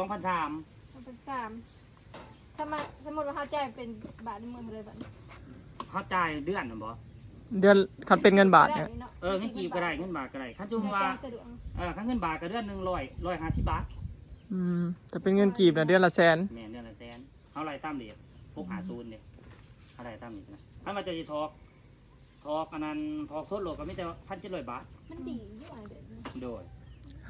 สองพันสามมันเป็นสามสมมติสมมติว่าเขาจ่ายเป็นบาทในเมืองเลยบัดนี้เขาจ่ายเดือนน่ะบ่เดือนคันเป็นเงินบาทเนี่ยได้นาะเออเงินกีบก็ได้เงินบาทก็ได้คันจุมในว่าการสะดวกเออคันเงินบาทก็เดือนหนึ่งร้อยร้อยห้าสิบบาทอืมแต่เป็นเงินกีบนะเดือนละแสนแม่นเดือนละแสนเอาไรตามเดทพวกหาศูนย์เนี่ยเอาไรตามนี้นะถ้ามันจะสิทอกทอกอันนั้นทอกสดโลก็มีแต่พันเจ็ดร้อยบาทมันดีอยู่อะไรแบบนี้โดย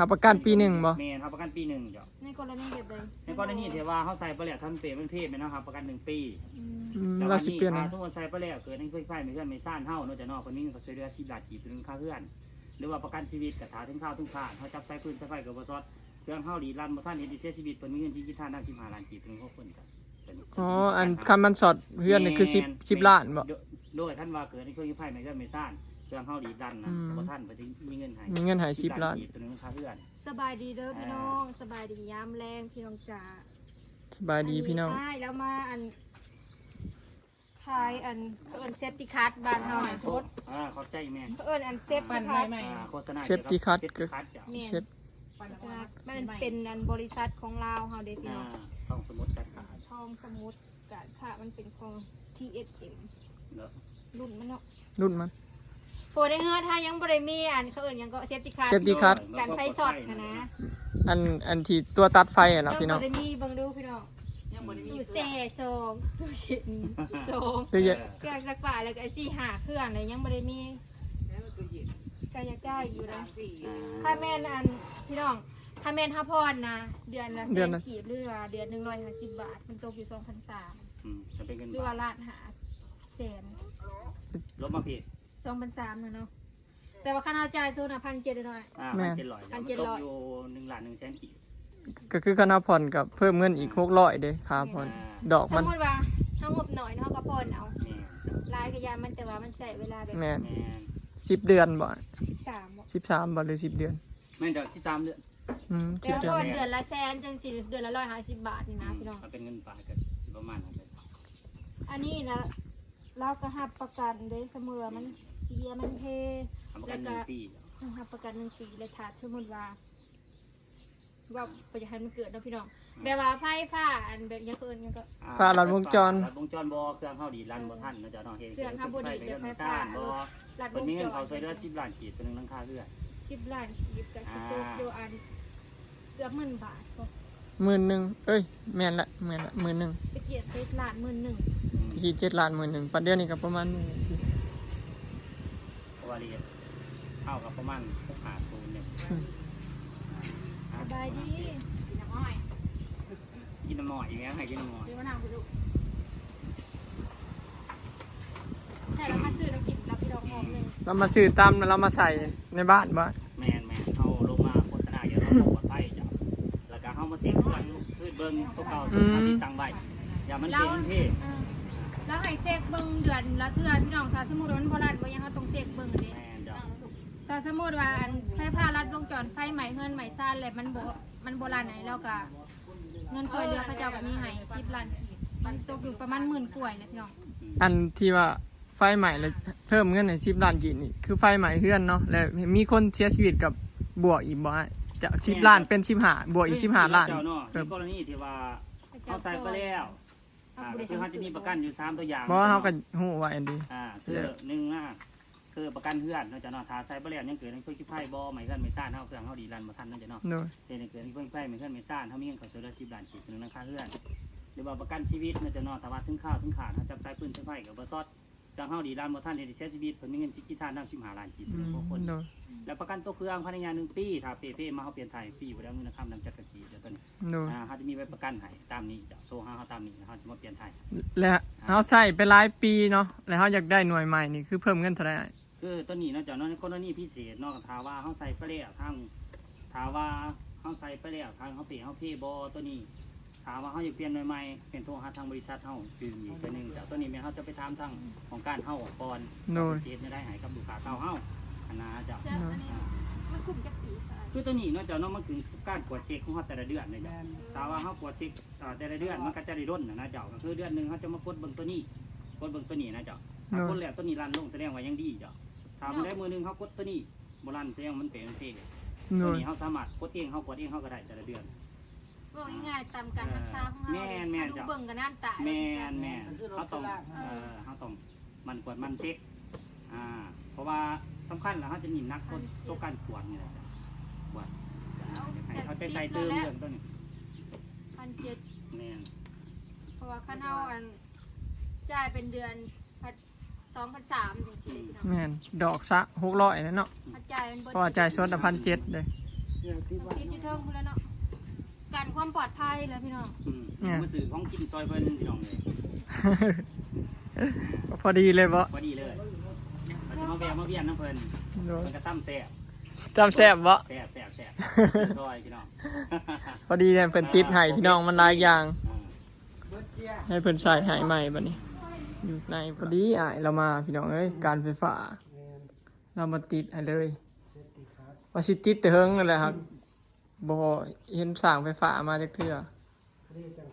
หาประกันปีหนึ่งบ่แม่นครับประกันปีหนึ่งเจ้าในกรณีแบบใดในกรณีที่ว่าเขาใส่ไปแล้วทำเปรย์เป็นเพศไหมนะครับประกันหนึ่งปีอืมอืมแต่เราว่าสินี่เปลี่ยนถ้านะสมมติใส่ไปแล้วเกิดในไฟไฟไม่เพื่อนไม่ซ่านเท่าเนอกจากนอกคนนี้เขาซื้อเรือสิบบาทกีบตัวหนึงค่าเพื่อน หรือว่าประกันชีวิตกับถาถึงข้าวถึงข้าวเขาจับใส่พื้นใส่ไฟกับบซอสเครื่องเข้าดีรันบ่ท่านเห็นดีเสียชีวิตเป็นมีเงินที่คิดท่านนั่งสิบห้าล้านกีบถึงหกคนกันอ๋ออันคำมันสอดเพื่อนนี่คือสิบสิบล้านบ่ โดโดยท่านว่าเกิดในเครื่องไฟไม่เพื่อนไม่ซ่าน เครื่องเข้าดีรันนะอืมบ่ท่านไปถึงมีเงินให้มีเงินใหายสิบล้านกีบตัวหนึงค่าเพื่อนสบายดีเด้อพี่น้อง สบายดียามแรงพี่น้องจ๋าสบายดีพี่น้อง ใช่แล้วมาอันขายอันเขาเอิ้นเซฟตี้คัทบ้านเฮาน่ะสมมติอ่าขอบใจแม่เขาเอิ้นอันเซฟปั่ตี้นคัไม้ทใหม่อ่าโฆษณา Safety card เซฟตี้คัทจ้ะเนี่ยเช็ดปั่นมันเป็นอันบริษัทของลาวเฮาเด้พี่อ่าน้องต้องสมมติกันขาดทองสมุทรการค่ะมันเป็นของ TSM เนอะรุ่นมันเนาะรุ่นมัน โปรได้เฮือถ้ายังบ่ได้มีอันเขาเอิ้นหยังก็เซฟตี้คัท Safety card การไฟสอดค่ะนะอันอันที่ตัวตัดไฟอะยัเนาะงพี่น้บ่องได้มีเบิ่งดูพี่น้องยังบ่ได้มีตู้เซ่สองตู้เย็นสองตู้เย็นเครื่องซักผ้าแล้วก็ไอ้สี่หาเครื่องเลยยังบ่ได้มีแล้วตัวเย็นกายจ่ายอยู่นะสามสี่อ่าค่าแม่นอันพี่น้องค่าแม่นห้าพรนะเดือนละแสเดือนนละกีบหรือว่าเดือนหนึ่งร้อยห้าสิบบาท มันตกอยู่สองพันสามอืมจะเป็นเงินหรือบาว่าทล้านหาแสนลบมาผิด สองพันสามนะเนาะแต่ว่าค่านาจ่ายโซนอะพันเจ็ดหน่อย อ่าแม่ พันเจ็ดร้อยพัมันนเจ็ดตร้กอยอยู่หนึ่งล้านหนึ่งแสนกีบก็คือคณะผ่อนกับเพิ่มเงินอีกหกร้อยเด้ค่าผ่อนดอกสมัมนมติว่าถ้างบหน่อยเนาะก็พอนเอาแม่จ้ะลายขยามันแต่ว่ามันใส่เวลาแบบแม่นแม่นสิบเดือนบ่สิบสามสิบสามบ่หรือสิบเดือนแม่นเดี๋ยวที่ตามเรื่องอืมแต่สิบว่าเดือนพอนเดือนละแสนจังสิเดือนละร้อยห้าสิบบาทนี่นะพี่น้อง มันเป็นเงินบาทก็สิประมาณนั้นเลยอันนี้นะเราก็หับประกันเด้เสมอมันเสียมันเพทำประกันหนึ่งปีหับประกันหนึ่งปีเลยถ้าสมมติว่า ว่าปัจจัยมันเกิดเนาะพี่น้องแบบว่าไฟฟ้าอันแบบอยังเกินยังก็ อ่ฟ้าลัดวงจร ลัดวงจรบ่เครื่องเข้าดีรันบ่ทันเนาะจ้ะน้องเฮงเครื่องเข้าบ่ดีเคเดี๋รื่ยอวงไฟไม่ฟ้าซ่านบ่ลัดววันงนี้จเขารใช้เลือดสิบล้านกีบตัวหนึงหลังคาเลือดสิบล้านกีบกับสโตกโดอันเกือบหมื่นบาทพอหมื่นหนึ่งเอ้ยแม่นละแม่นละหมื่นหนึ่งไปเกียรติล้านหมื่นหนึ่ง อืมตะกี้เจ็ดล้านหมื่นหนึ่งปัจเดียวนี้ก็ประมาณหมื่นสี่เพราะ ว่าเรียนเท่ากับประมาณหกหาศูนย์เนี่ยสบายดีกินน้ำอ้อยกินน้ำหน่อยอย่างเงี้ยให้กินน้ำหน่อยเดี๋ยวมะนาวไปดูแต่เรามาซื้อเรากินเราพี่น้องหอมเลยเรามาซื้อตามแล้วเรามาใส่ในบ้านบ่แมนแมนเข้าลงมาโฆษณาเยอะเราปลอดภัยจ้ะแล้วก็เข้ามาเสียงเครื่องพืชเบิ้งพวกเราทำที่ตังใบอย่ามันเป็นที่เออ แล้วให้เซกเบิ่งเดือนละเทื่อพี่น้องถ้าสมมุติว่ามันบ่รัดบ่ยังเขาต้องเซกเบิ่งอันนี้แมนจ้ะถ้าสมมุติว่าอันไฟฟ้ารัดวงจรไฟใหม่เฮือนใหม่ซ่านเลยมันบ่มันบ่รัดไหนแล้วก็เงินซอยเรือพระเจ้าก็มีให้10ล้านกีบมันตกอยู่ประมาณหมื่นกว่าเนี่ยพี่น้องอันที่ว่าไฟใหม่แล้วเพิ่มเงินให้สิบล้านกีบนี่คือไฟใหม่เฮือนเนาะแล้วมีคนเสียชีวิตกับบวกอีกบ่ฮะจากสิบล้านเป็นสิบห้าบวกอีกสิบห้าล้านเจ้าเนาะเพิ่ม ในกรณีที่ว่าพระเขาเจ้าใส่ไปแล้วเอาอ่าบ่ก็ได้คือเขาจะมีประกันอยู่สามตัวอย่างเพราะว่าเขาก็หูว่าอันดี อ่าคือหนึ่งอะคือประกันเพื่อนเนาะจ้ะเนาะถ้าใส่ไปแล้วยังเกิดในเพื่อนขี้ไพ่บ่ไม่เกินไม่ซ่านเท่าเครื่องเขาดีรันบ่ทันเนาะจ้ะเนาะ โดย เป็นเกิดที่เพื่อนไพ่ไม่เพื่อนไม่ซ่านเขามีเงินเขาซื้อละสิบล้านกีบหนึ่งราคาเพื่อนหรือว่าประกันชีวิตเนาะจ้ะเนาะถ้าว่าถึงข้าวถึงขาดเขาจับใส่ปืนใส่ไฟกับบ่ซอด จังเฮาดีรันบ่ทันเฮ็ดให้เสียชีวิตเพิ่นมีเงินสิกิทานนำ15ล้านกีบอืเพิ่นมบ่คน โดย แล้วประกันตัวเครื่องภายในงานหนึ่งปีถ้าเปเป้มาเขาเปลี่ยนไทยฟรีบ่ได้เงินนะครับนำจักรกีเดี๋ยวตอนนี้โดย อ่าเขาจะมีไว้ประกันให้ตามนี้จะโทรหาเขาตามนี้แล้วเขาจะมาเปลี่ยนไทยและเขาใส่ไปหลายปีเนาะแล้วเขาอยากได้หน่วยใหม่นี่คือเพิ่มเงินเท่าไหร่ คือตัวนี้เนาะเจ้าเนาะในกรณีพิเศษเนาะถ้าว่าเขาใส่ไปแล้วทางถ้าว่าเขาใส่ไปแล้วทางเขาเปลี่ยนเขาเพ่บ่ตัวนี้ถามว่าเขาอยากเปลี่ยนหน่วยใหม่เป็นโทรหาทางบริษัทเขาคืออีกตัวหนึงแต่ตัวนี้แม่นเขาจะไปถามทางของการเข้าก่อนโดย เจจะได้ใหายกับลูกค้าเก่าเฮาอันนะเจ้าเจ้าอันนี้มันคุ้มจักปีค่ะคือตัวนี้เนาะเจ้าเนาะมันคือการตรวจเช็คของเขาแต่ละเดือนเลยจ้ะถ้าว่าเขาตรวจเช็คอ่าแต่ละเดือนมันก็จะได้ร่นนะนะเจ้าก็คือเดือนหนึ่งเขาจะมากดเบิ่งตัวนี้กดเบิ่งตัวนี้นะเจ้าถ้ากดแล้วตัวนี้รันลงแสดงว่ายังดีเจ้าถ้ามันได้มือหนึงเขากดตัวนี้บ่รันแสดงว่ามันเป็นเพลโดตัวยนี้เขาสามารถกดเองเขากดเองเขาก็ได้แต่ละเดือน บอกง่ายๆตามการรักษาของเราแม่นแม่นดูจ้ะเบิ่งกันนั่นตายแม่นแม่นเขาต้องเออเขาต้องมันกวดมันเช็คอ่า เพราะว่าสำคัญแล้วเขาจะมีนักคนตัวการกวดนี่แหละจ้ะกวดให้เขาใจใส่เติมเรื่องตัวนี้พันเจ็ดแม่นเพราะว่าข้าเฮาอันจ่ายเป็นเดือนพันสองพันสามจังซี่พี่น้องแม่นดอกซะ600นั่นเนาะพันจ่ายเป็นเบิดเพราะว่าจ่ายสดละพันเจ็ดเลยคิดอยู่เทิงพุ่นแล้วเนาะ การความปลอดภัยแล้วพี่น้องอืมเนี่ยมาสื่อของกินซอยเพิ่นพี่น้องเลยพอดีเลยบ่พอดีเลยเราจะมาแวะมาเวียนน้ำเพิ่นโดยเพิ่นก็ตั้มแซ่บจำแซ่บบ่แซ่บแซ่บแซ่บซอยพี่น้องพอดีเนี่ยเพิ่นติดให้พี่น้องมันหลายอย่าง อ่าให้เพิ่นใส่ให้ใหม่บัดนี้ อยู่ในพอดีอะเรามาพี่น้องเอ้ยการไฟฟ้า เรามาติดให้เลยว่าสิติดแต่เฮิงนั่นแหละครับ บ่เห็นสร้างไฟฟ้ามาจักเทื่อ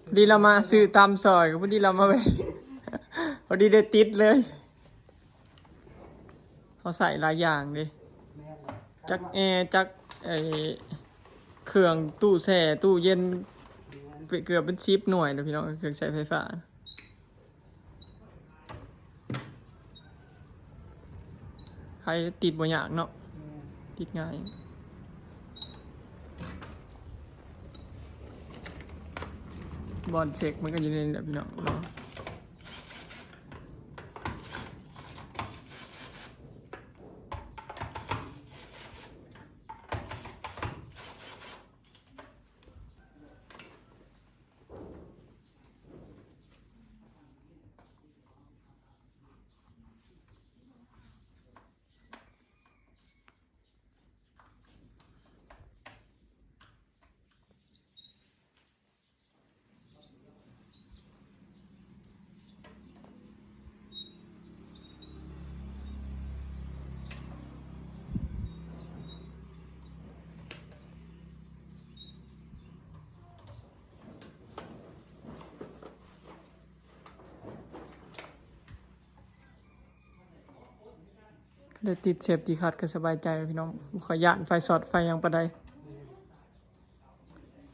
พอดีเรามาซื้อตามซอยก็พอดีเรามาแวะพอดีได้ติดเลยเขาใส่หลายอย่างดิจักแอร์จักไอเครื่องตู้แช่ตู้เย็นไปเกือบเป็นชิปหน่วยเลยพี่น้องเครื่องใช้ไฟฟ้าใครติดบ่ยากเนาะติดง่าย บอลเช็คมันก็อยู่ในนี้แหละพี่น้อง ได้ติดเซฟตีคัดก็สบายใจพี่น้องขอย่านไฟสอดไฟยังประได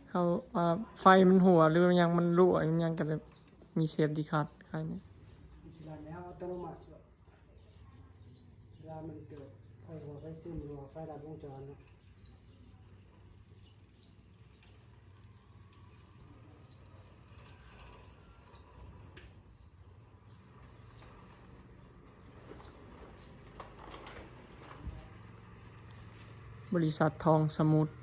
เขาไฟมันหัวหรือยังมันรั่วมันยังกันมีเซฟตีคัดใครเนี่ยแล้วอัตโนมัติเวลามันเกิดไฟหัวไฟซึมหัวไฟดับวงจรนะ บริษัททองสมุทร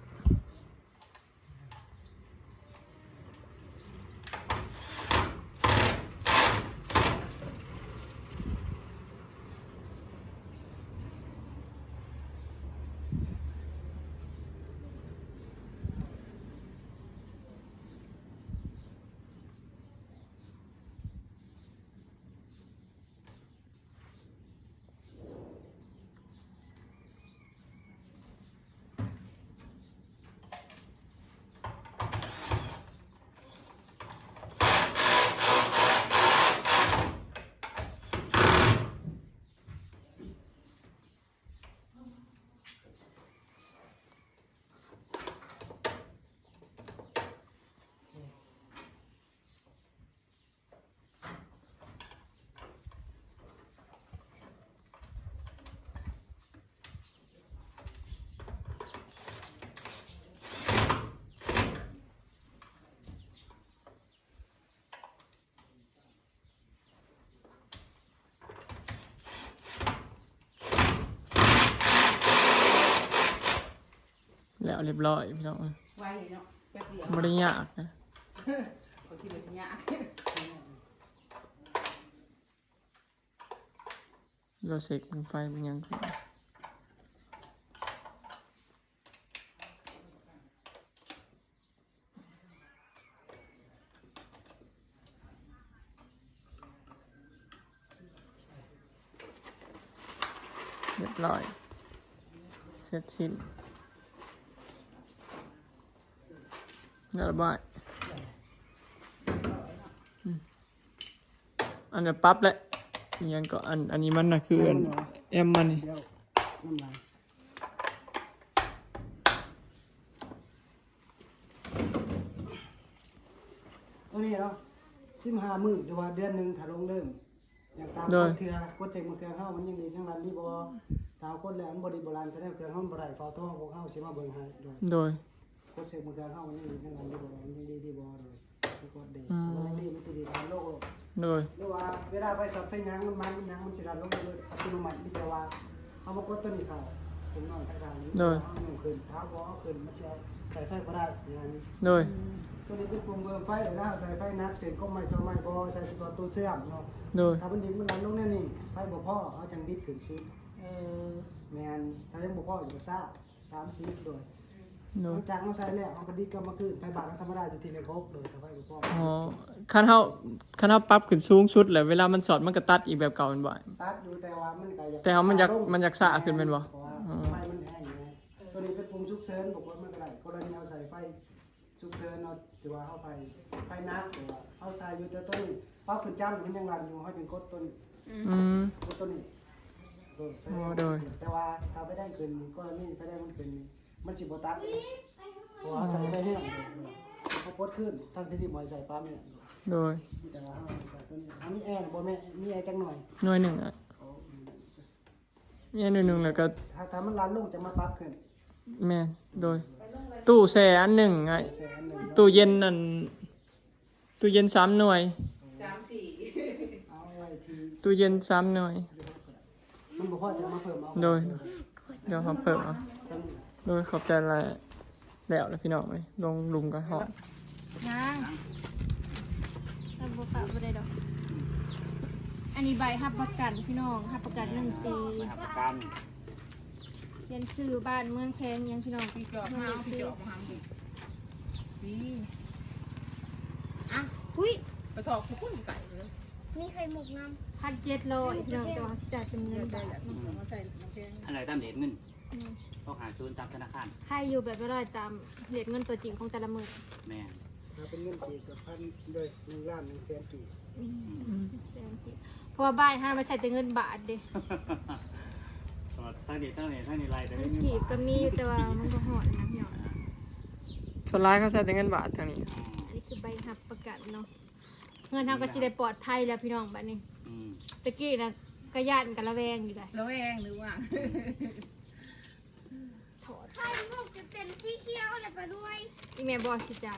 เรียบร้อยพี่น้องเอ้ยไว้เนาะแป๊บเดียวบ่ได้ยากนะคนที่มันสิยากเราเสกมันไฟมันยังเรียบร้อยเสร็จสิ้น เรียบร้อยอืมอันนี้ปั๊บแล้วอิหยังก็อันอันนี้มันนะคืออันแอมมันนี่เดี๋ยวน้ำลายตัวนี้เนาะ15มื้อหรือว่าเดือนหนึงถ้าลงเริ่มอย่างตามโดกยฎเทื่อกฎเจ็กมันเครื่องเฮามันยังดีทั้งนั้นดีบ่ถ้าเอากฎแล้วมันบ่ดีโบราณแสดงเครื่องเฮาบ่ได้เฝ้าท้องพวกเฮาสิมาเบิ่งให้โดยโดย กฎเจ็กมันเครื่องเฮามันยังดีทั้งนั้นดีบ่มันยังดีดีบ่โดยคือกฎเด็กอืมมันดีมันสิดีทางโลกโลกโดยหรือว่าเวลาไปสับไปยังมันมันยังมันสิดันลงไปเลยอัตโนมัติมีแต่ว่าเอามากดตัวนี้เขาผมนอนทางทางนี้เอาหนึ่งขึ้นเท้าบอาขึ้นมันสิเอาใส่ไฟบ่ได้อย่างนี้โดยตัวนี้เป็นปุ่มเบิ่มไฟเวลาใส่ไฟนักเสียงก็ไม่สมัยบ่ใส่ตัวตัวเสื่อมเนาะโดยถ้ามันดิ่งมันดันลงแน่นี่ไฟบ่พ่อเอาจังบิดขึ้นซิเออแมนถ้ายังบ่พ่ออยู่ก็ซ่า30โดยโดหย ลังจากเราใส่แล้วเอาก็ดิดกลับมาขึ้นไฟบาทธรรมดาอยู่ที่เลข6โดยถ้าไฟบ่พออ๋อคันเฮาคันเฮาปรับขึ้นสูงสุดแล้วเวลามันสอดมันก็ตัดอีกแบบเก่าแม่นบ่ตัดอยู่แต่ว่ามันก็อยากแต่ว่ามันอยากมันอยากซ่าขึ้นแม่นบ่เพราะว่าอ๋อไฟมันแห้งไงตัวนี้เป็นปุ่มฉุกเฉินบอกว่ามันก็ได้กรณีเอาใส่ไฟฉุกเฉินเอาถือว่าเอาไปไฟนักหรือว่าเอาใส่อยู่แต่ตัวนี้ปั๊บขึ้นจ้ำมันยังรันอยู่เขาจึงกดตัวนี้อืมกดตัวนี้โดยไฟอ๋อแดงโดยแต่ว่าถ้าไฟแดงขึ้นกรณีไฟแดงมันขึ้น มันสิบ่ตัดเพราะว่าเอาใส่ไฟแห้งเขากดขึ้นทั้งที่นี่บ่ให้ใส่ปั๊มเนี่ยโดยแต่ว่าเอาใส่ตัวนี้อันนี้แอร์บ่แม่มีแอร์จังหน่อยหน่วยหนึ่งอะมีอันหน่วยหนึ่งแล้วก็ถ้าถ้ามันรันลงจะมาปรับขึ้นแม่นโดย ตู้แช่อันหนึ่งไงแสนหนึ่งตู้เย็นนั่นตู้เย็นสามหน่วยสามสี่เอาไว้ที่ตู้เย็นสามหน่วยมันบ่พอจะมาเพิ่มเอาโดยเดี๋ยวเขาเปิดเอาซ้ำนี่โดยขอบใจหลายแล้วนะพี่น้องเลยลงลุมกันหอดยังทำบุกะบ่ได้ดอก อันนี้ใบหับประกันพี่น้องหับประกันหนึ่งปีไปหาประกันเรียนซื้อบ้านเมืองแพงยังพี่น้องพี่จอกมาเอาพี่จอกมาหาพี่นี่อะอุ้ยไปถอกผู้คนไก่เลยมีไข่หมกน้พันเจ็ดร้อยพี่น้องแต่ว่าจ่ายเป็นเงินได้บาแหละทมันมาใส่น้ำแข็งอะไรตามเด็ดเงิน อืมต้องหาจูนตามธนาคารค่ายอยู่แบบไม่ร้อยตามเรทเงินตัวจริงของแต่ละมือแม่นถ้าเป็นเงินกีบกับพันด้วยหนึ่งล้านหนึ่งแสนกีบอืมแสนกี่เพราะว่าบ้านท่านไปใส่แต่เงินบาทเด้ทั้งเด็ดทั้งเด็ดทั้งเด็ดไรแต่ไม่เงินมีกีบก็มีอยู่แต่ว่ามันก็หอดนะพี่น้องส่วนร้ายเขาใช้แต่เงินบาททางนี้ อันนี้คือใบหับประกันเนาะเงินทางก็สิได้ปลอดภัยแล้วพี่น้องบัดนี้อืมตะกี้นะกระยานกันระแวงอยู่เลยแล้วแวงหรือว่า ถอดำไข่หมกจะเป็นสีเขียวเลยไปด้วยอีเมลบอสิจ้า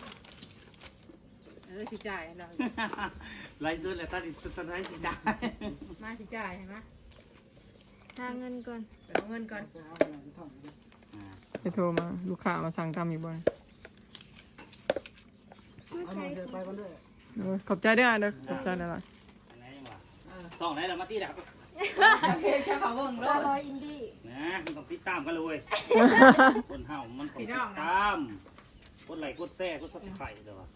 เออสิจ่ายเราไรสุดเลยตัดตัดไรสิได้มาสิจ่ายเห็นไหมทางเงินก่อนไปเอาเงินก่อนจะเอาอะไรท่องนะไปโทรมาลูกค้ามาสั่งตามอีกบ่อยเอาหน่อยเดินไปกันด้วยโดยขอบใจด้วยอะเด้อขอบใจหลายอะไรยังวะ สองไหนเรามาตีดักโอเคแค่เผาเบิ่งเลห้ายร้อยอินดี้นะมันต้องติดตามกันเลย คนเฮามันต้องติดตามกดไลค์กดแซ่กดซับสไครต์เด้อวะ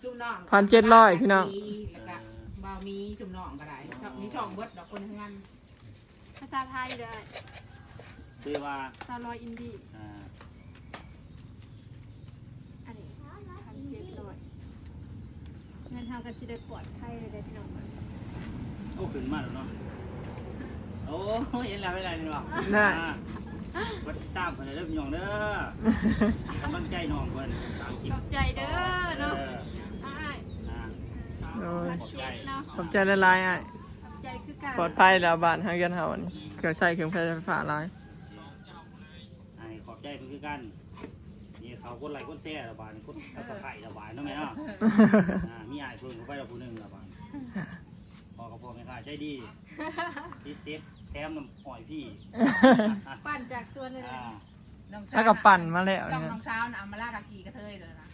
ชุ่มน้องพันเจ็ดร้อยพี่น้อง แล้วก็บาวมีชุ่มน้องก็ได้ชอบมีช่องเบิดดอกคนทั้งนั้นภาษาไทยได้ซื้อว่าห้าร้อยอินดี้อ่าอันนี้พันเจ็ดร้อยเงินทางก็สิได้ปลอดภัยเลยได้อพี่น้องโอ้ขึ้นมาแล้วเนาะ โอ้เห็นแล้วไม่ไรนี่หรอได้กดติดตามกันเลยเด้อพี่น้องเด้อกำลังใจน้องเพิ่นสามคลิปขอบใจเด้อเอเนาะออ้ายอ่าโดยพันเจ็ดเนาะขอบใจหลายๆอะขอบใจคือการปลอดภัยแล้วบ้านทางเงินเฮาอันนี้เครื่องใช้เครื่องไฟฟ้าหลายอันนี้ขอบใจเพิ่นคือกัน นี่เขากดไลค์กดแชร์ระบาดกดซับสไครต์ระบาดเนาะแม่เนาะ อ่ามีอายเพิ่งเข้าไปแล้วผู้หนึ่งแล้วบ้างพอ กับพ่อแม่ค้าใจดีติดเซฟแถมน้ำหอยพี่ปั่นจากสวนเลยอ่านะน้องแล้วก็ปั่นมาแล้วช่องเนี่ยน้องเช้านะเอามาลากากีกระเทยเลยนะ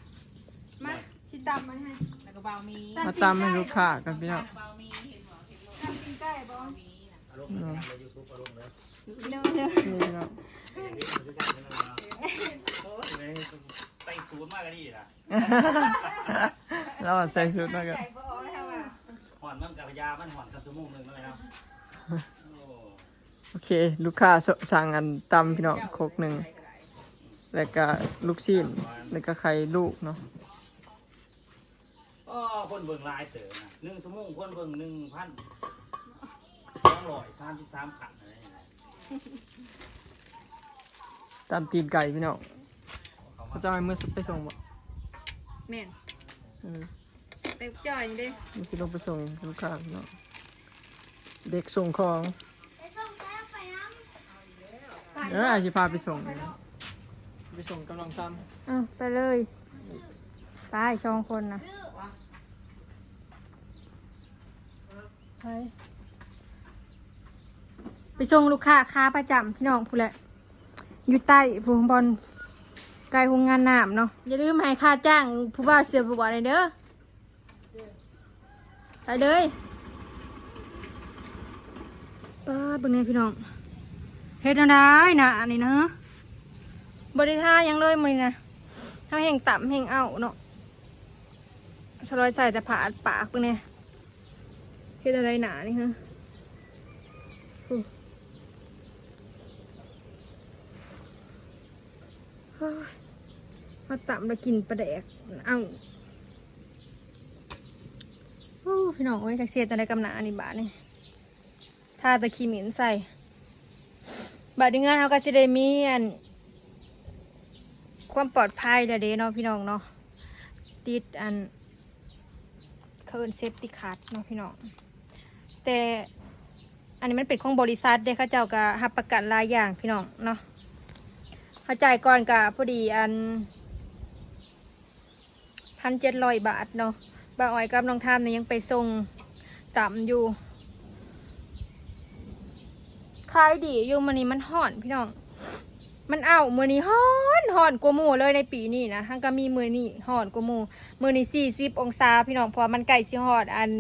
มาชิตำมันให้ แล้วก็บาวมีมาตามให้ลูกค้ากันพี่น้องบาวมีเห็นบ่เห็นโลตำกินใกล้บ่มีนะอารมณ์ในยูทูบอารมณ์เลยเร็วเร็วนี่พี่น้องอย่างนี้มันคือการเงินเราโอ้ยไปศูนย์มากกันดีนะแล้วใส่ชุดมากัน ใส่บ่อแล้วอะ หอนมันกับยามันหอนกับชั่วโมงหนึ่งแล้วไหมครับโอ้โอเค ลูกค้าสสั่งอันตำพี่น้องโคกหนึ่งแล้วก็ลูกชิ้นแล้วก็ไข่ลูกเนาะก็คนเบิ่งลายเต๋อนะหนึ่งชั่วโมงคนเบิ่งหนึ่งพันสองร้อยสามสิบสามขันอะไรอย่างเงี้ยตามตีนไก่พี่น้องเขาเขามาจะเอาไปมือไปส่งบ่แม่น เออ ไปไปจ่อยนี่เด้มีสิลงไปส่งลูกค้าพี่น้องเด็กส่งของไปส่งแก้วไปน้ำเอออาจจะพาไปส่งเลยไปส่งกำลังซ้อะไปเลยไปสองคนนะไปไปส่งลูกค้าค้าประจำพี่น้องผู้นแหละอยู่ใต้ผู้บอลไกลโรงงานน้ำเนาะอย่าลืมให้ค่าจ้างผู้บ่าวเสียบวเลยเด้อ ไปเลยป้าบิ่งเนี่ยพี่น้องเฮ็ดอะไรนะอันนี้นะบริท่ายังเลยมันนะถ้าแห่งต่ำแห่งเอาเนาะสลอยใส่แต่ผ่าดปากเบิ่งเนี่ยเฮ็ดอะไรหนานี่ฮะเฮ้ยมาต่ำแล้วกินปลาแดก เอา พี่น้องเอ้ยจากเสียแต่ในกำหนาอันนี้บาทนี่ถ้าตะขีเหม็นใส่ บาทดนี้งานเขาก็จะได้มีอันความปลอดภัยเด้อเด้เนาะพี่น้องเนาะติดอันเคินเซฟตี้คัดเนาะพี่น้องแต่อันนี้มันเป็นของบริษัทเด้เขาเจ้าก็รับประกันหลายอย่างพี่น้องเนาะเขาจ่ายก่อนกะพอดีอันพันเจ็ดร้อยบาทเนาะ บ่าอ้อยกับน้องทามเนี่ยยังไปส่งต่ำอยู่ขายดีอยู่มันนี้มันห่อนพี่น้อง มันเอามือนี้ห่อนห่อนกว่าหมูเลยในปีนี้นะทั้งก็มีมือนี้ห่อนกว่าหมูมือนี้สี่สิบองศาพี่น้องเพอมันใกล้สิฮอดอัน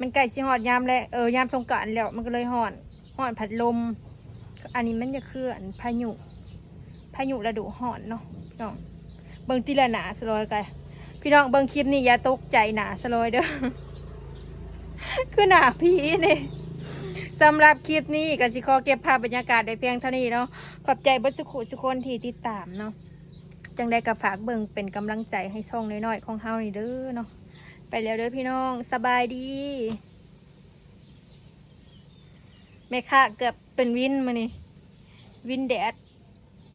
มันใกล้สิฮอดยามแล้วเออยามสงกรารแล้วมันก็เลยห่อนห่อนพัดลม อันนี้มันจะคืออันพายุพายุฤดูห่อนเนาะพี่น้องเบิ่งทีละหนาสลอยกัน พี่น้องเบิ่งคลิปนี้อย่าตกใจหนาสลอยเด้อคือหนาผีนี่สำหรับคลิปนี้กสิขอเก็บภาพบรรยากาศไว้เพียงเท่านี้เนาะขอบใจบัสุขุสุคนที่ติดตามเนาะจังได้กับฝากเบิ่งเป็นกำลังใจให้ช่องน้อยๆของเฮานี่เด้อเนาะไปแล้วเด้อพี่น้องสบายดีแม่ค่ะเกือบเป็นวินมานี่วินแดด